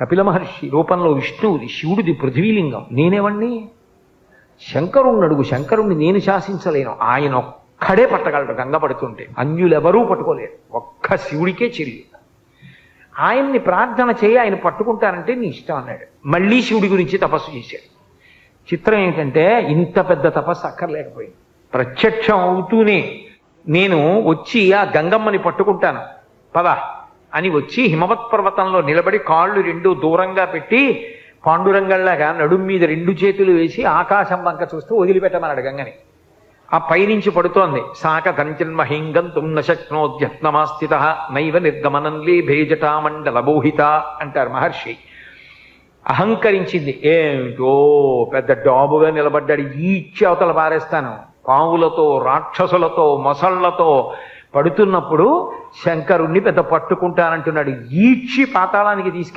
కపిల మహర్షి రూపంలో విష్ణువుది శివుడిది పృథ్వీలింగం. నేనేవండి శంకరుణ్ణి అడుగు శంకరుణ్ణి నేను శాసించలేను. ఆయన ఒక్కడే పట్టగలడు గంగ పడుతుంటే. అన్యులెవరూ పట్టుకోలేరు. ఒక్క శివుడికే చెల్లి. ఆయన్ని ప్రార్థన చేయి ఆయన పట్టుకుంటానంటే నీ ఇష్టం అన్నాడు. మళ్ళీ శివుడి గురించి తపస్సు చేశాడు. చిత్రం ఏంటంటే ఇంత పెద్ద తపస్సు అక్కర్లేకపోయింది. ప్రత్యక్షం అవుతూనే నేను వచ్చి ఆ గంగమ్మని పట్టుకుంటాను. పదా. అని వచ్చి హిమవత్ పర్వతంలో నిలబడి కాళ్ళు రెండు దూరంగా పెట్టి పాండురంగల్లాగా నడుం మీద రెండు చేతులు వేసి ఆకాశం వంక చూస్తూ వదిలిపెట్టమన్నాడు గంగని. ఆ పైనుంచి పడుతోంది. సాక దంచన్మహింగం తుమ్న శక్నోద్యత్నమాస్థిత నైవ నిర్గమనం లేభేజటామండల బోహిత అంటారు మహర్షి. అహంకరించింది. ఏమిటో పెద్ద డాబుగా నిలబడ్డాడు. ఈ అవతల పారేస్తాను. పావులతో రాక్షసులతో మొసళ్ళతో పడుతున్నప్పుడు శంకరుణ్ణి పెద్ద పట్టుకుంటానంటున్నాడు. ఈడ్చి పాతాళానికి తీసుకెళ్తాను.